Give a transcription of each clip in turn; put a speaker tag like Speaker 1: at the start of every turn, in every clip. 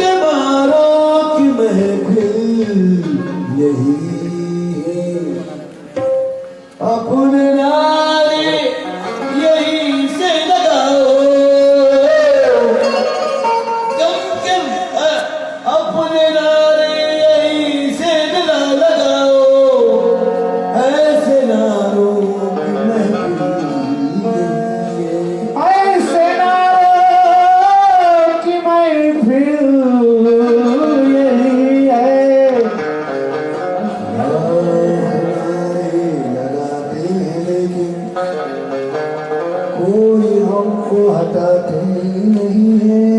Speaker 1: के बारा की महफिल यही कोई हमको हटाते नहीं है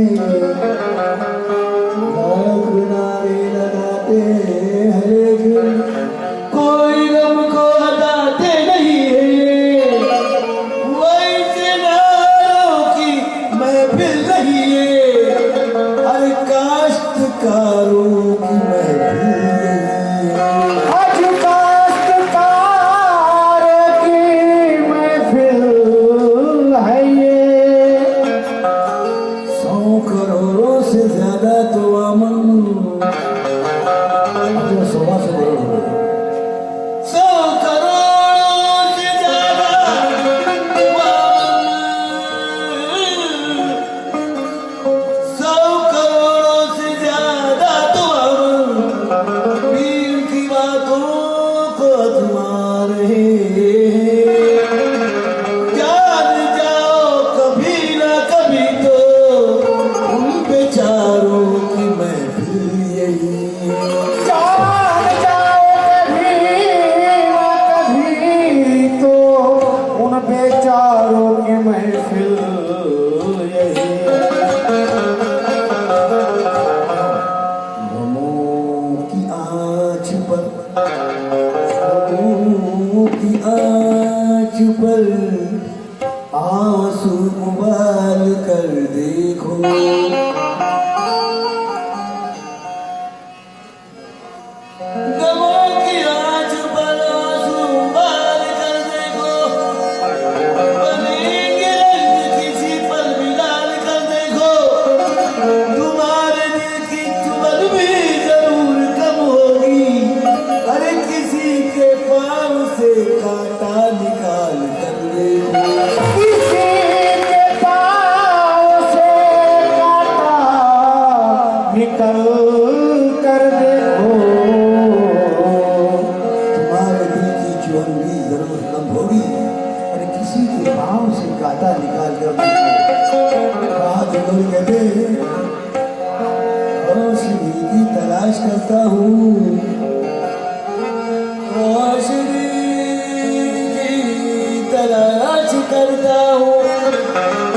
Speaker 1: i'll take care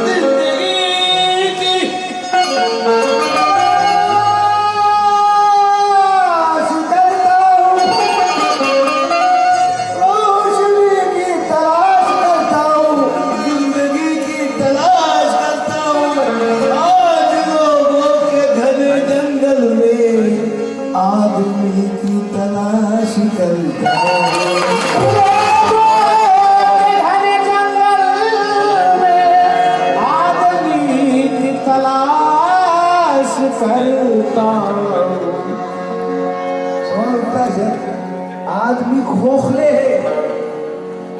Speaker 1: आदमी खोखले है।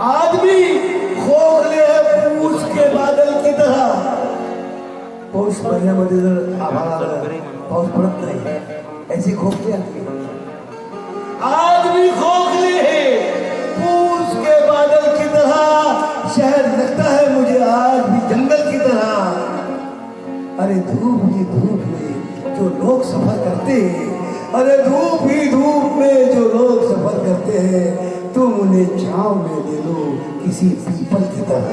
Speaker 1: आदमी खोखले है पूछ के बादल की तरह। पौष बढ़िया मुझे बहुत फ़र्क पौष है। ऐसे खोखले आदमी। आदमी खोखले है। पूछ के बादल की तरह। शहर लगता है मुझे आज भी जंगल की तरह। अरे धूप ही धूप नहीं जो लोग सफ़र करते हैं। अरे धूप ही धूप में जो लोग सफ़र करते हैं, तुम उन्हें छाव में दे दो किसी पीपल की तरह।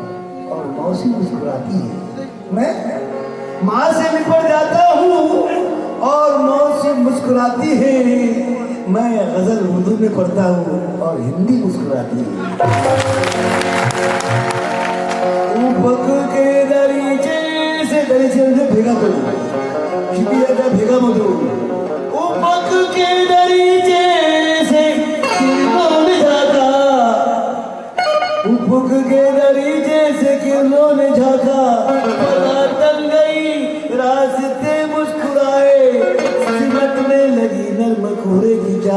Speaker 1: और मौसी मुस्कुराती है। मैं माँ से निपट जाता हूँ और मौसी मुस्कुराती है। मैं गज़ल उर्दू में पढ़ता हूँ और हिंदी मुस्कुराती है। के दरीचे से दरीचे भेगा करू। भेगामधून उपक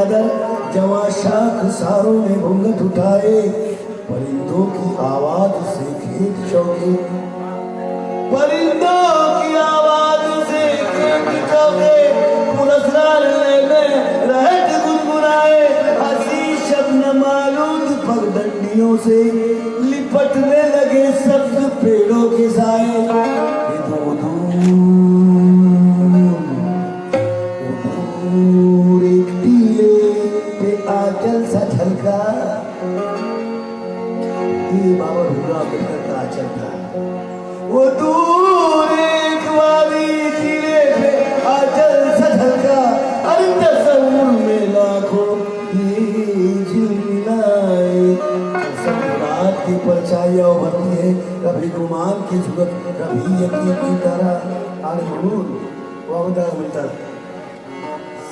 Speaker 1: चादर जवा शाख सारों ने घूंघट उठाए, परिंदों की आवाज़ से खेत चौके। परिंदों की आवाज़ से खेत चौके से लिपटने लगे सब्ज पेड़ों के साए। दो दूर झलका ये बाबा भीमराव अंबेडकर का वो दूर एक वाली टीले पे आंचल सा झलका अरे तस्वुर में लाखों की परछाइयाँ उभरती है। कभी गुमान की झुकत कभी यकीन की तरह म्हणून वावदा म्हणतात सरे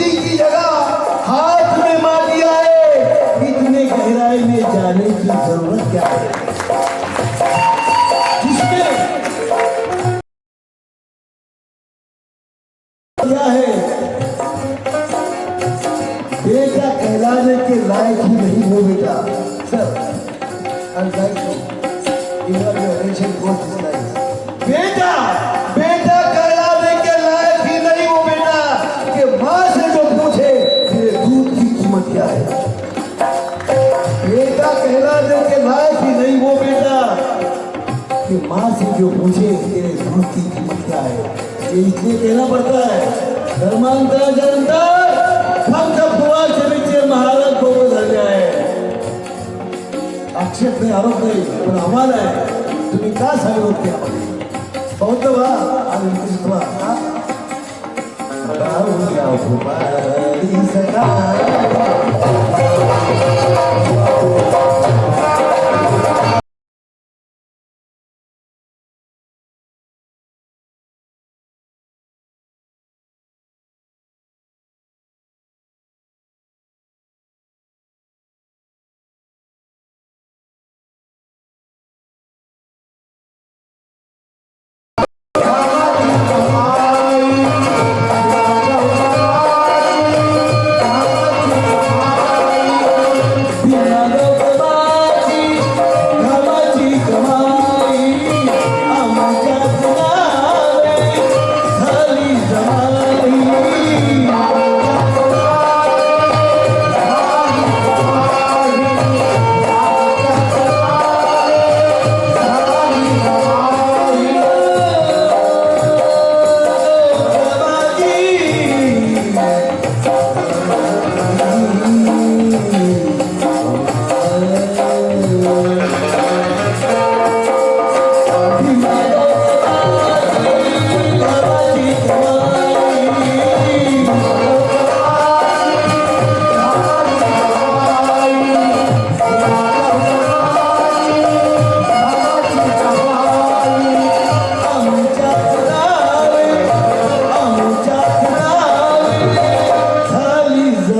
Speaker 1: मोती की जगह हाथ में मार दिया है। इतने गहराई में जाने की ज़रूरत क्या है? कि माँ से जो पूछे तेरे दूध की कीमत क्या है? ये इसलिए कहना पड़ता है, धर्मांतर जनता हम जब हुआ से नीचे महाराज को बदल जाए आक्षेप नहीं आरोप नहीं पण आम्हाला आहे तुम्ही का विरोध केला पाहिजे बहुत बार आणि कृष्णा राहू या सदा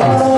Speaker 1: Oh.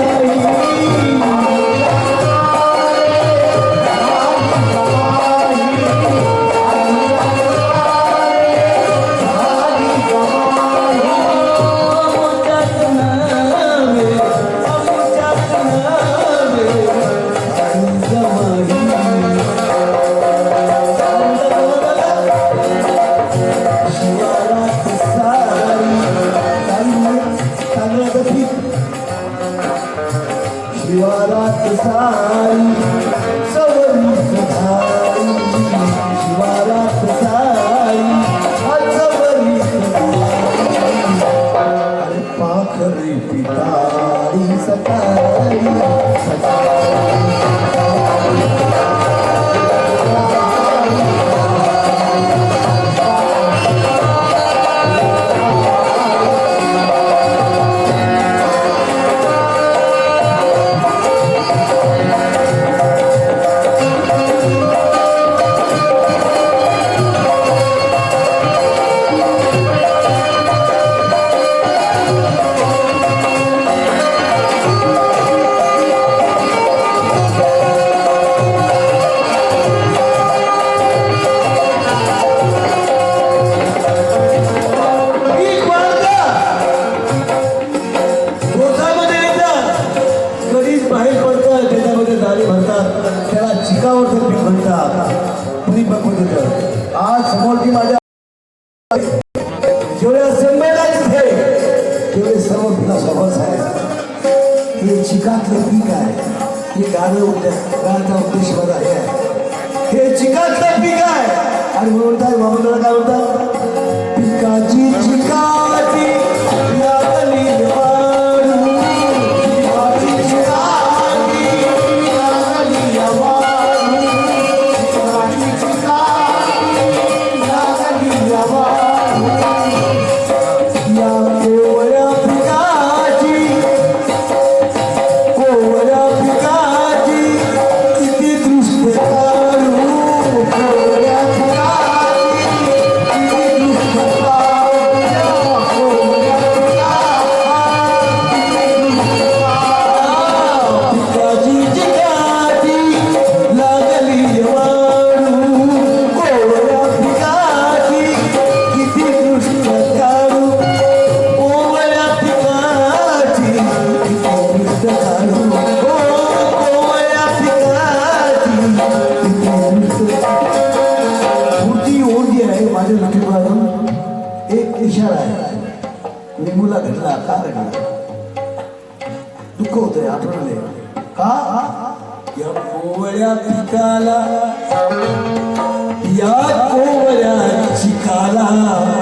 Speaker 1: Allah